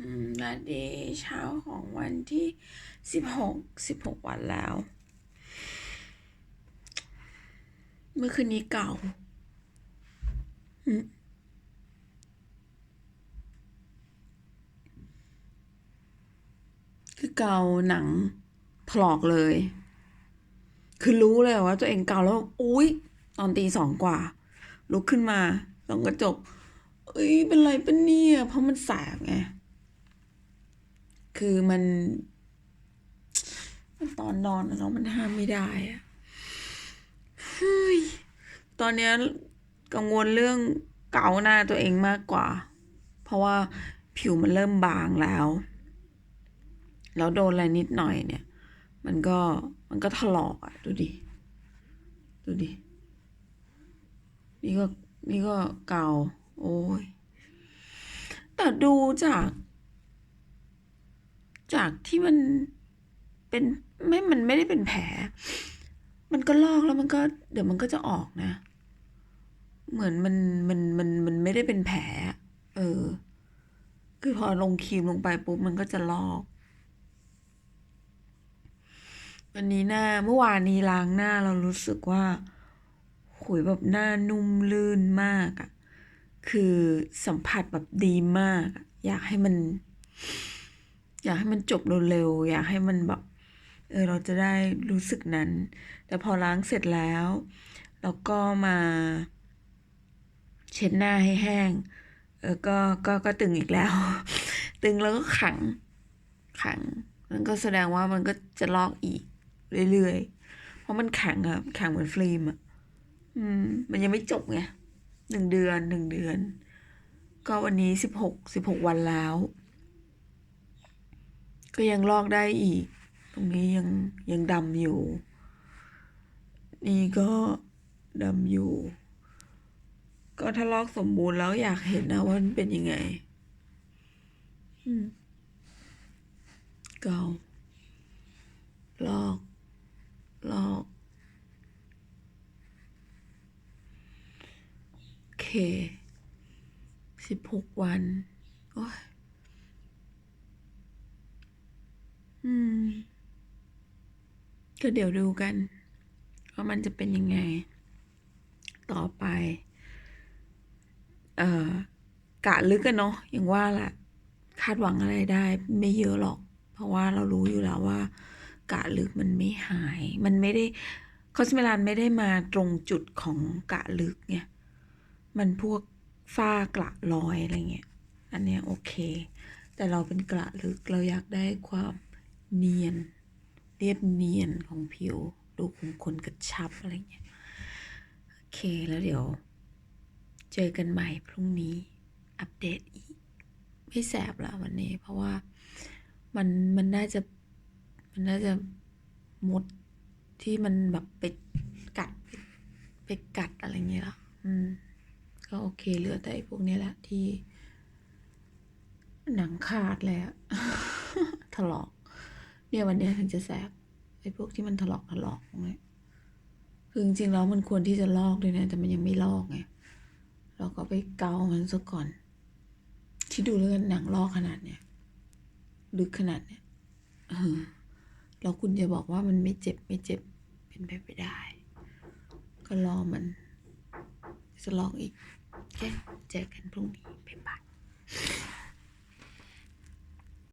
อืมและเดย์เช้าของวันที่สิบหกสิบหกวันแล้ว เมื่อคืนนี้เก่าอืมคือเกาหนังถลอกเลย คือรู้เลยว่าตัวเองเกาแล้ว อุ๊ย ตอนตีสองกว่า ลุกขึ้นมาส่องกระจก เอ้ย เป็นไรเป็นเนี่ย เพราะมันแสบไง คือมัน มันตอนนอนอะเนาะมันห้ามไม่ได้อะเฮ้ยตอนเนี้ยกังวลเรื่องเกาหน้าตัวเองมากกว่า เพราะว่าผิวมันเริ่มบางแล้ว แล้วโดนอะไรนิดหน่อยเนี่ย มันก็มันก็ถลอกอะดูดิ ดูดิ นี่ก็นี่ก็เกาโอ้ยแต่ดูจาก จากที่มันเป็นไม่มันไม่ได้เป็นแผล มันก็ลอกแล้วมันก็ เดี๋ยวมันก็จะออกนะ เหมือนมันมันมันมันไม่ได้เป็นแผล เออ คือพอลงครีมลงไปปุ๊บมันก็จะลอกวันนี้หน้าเมื่อวานนี้ล้างหน้าเรารู้สึกว่าหุยแบบหน้านุ่มลื่นมากอะคือสัมผัสแบบดีมาก อยากให้มัน อยากให้มันจบเร็วๆอยากให้มันแบบเออเราจะได้รู้สึกนั้น แต่พอล้างเสร็จแล้วเราก็มาเช็ดหน้าให้แห้ง เออก็ก็ก็ตึงอีกแล้ว ตึงแล้วก็ขังขังมันก็แสดงว่ามันก็จะลอกอีกเรื่อยๆ เพราะมันแข็งอะแข็งเหมือนฟิล์มอะอืม มันยังไม่จบไงหนึ่งเดือนหนึ่งเดือน ก็วันนี้สิบหกสิบหกวันแล้ว ก็ยังลอกได้อีก ตรงนี้ยังยังดำอยู่ นี่ก็ดำอยู่ ก็ถ้าลอกสมบูรณ์แล้วอยากเห็นนะว่ามันเป็นยังไงอืมเกาลอกลอกโอเคสิบหกวัน โอ้ย อืม ก็เดี๋ยวดูกันว่ามันจะเป็นยังไง ต่อไป เอ่อกะลึกกันเนาะอย่างว่าแหละคาดหวังอะไรได้ ไม่เยอะหรอก เพราะว่าเรารู้อยู่แล้วว่า กะลึกมันไม่หาย มันไม่ได้คอสเมลานไม่ได้มาตรงจุดของกะลึกไงมันพวกฝ้ากระรอยอะไรเงี้ย อันเนี้ยโอเค แต่เราเป็นกระลึกเราอยากได้ความเนียน เรียบเนียนของผิว ดูคมคนกระชับอะไรเงี้ย โอเคแล้วเดี๋ยว เจอกันใหม่พรุ่งนี้อัปเดตอีก ไม่แสบละวันนี้ เพราะว่ามันมันน่าจะ มันน่าจะมดที่มันแบบไปกัดไปกัดอะไรเงี้ยละอืม ก็โอเคเหลือแต่พวกนี้แหละที่หนังขาดเลยอะถลอก เนี่ยวันเนี้ยถึงจะแสบไอ้พวกที่มันถลอกถลอกเนี่ยคือจริงๆแล้วมันควรที่จะลอกด้วยนะ แต่มันยังไม่ลอกไงเราก็ไปเกามันซะก่อนที่ดูแล้วกันหนังลอกขนาดเนี้ยลึกขนาดเนี้ยเออแล้วคุณจะบอกว่ามันไม่เจ็บไม่เจ็บเป็นไปไม่ได้ ก็รอมัน จะลองอีกโอเคเจอกันพรุ่งนี้บ๊ายบาย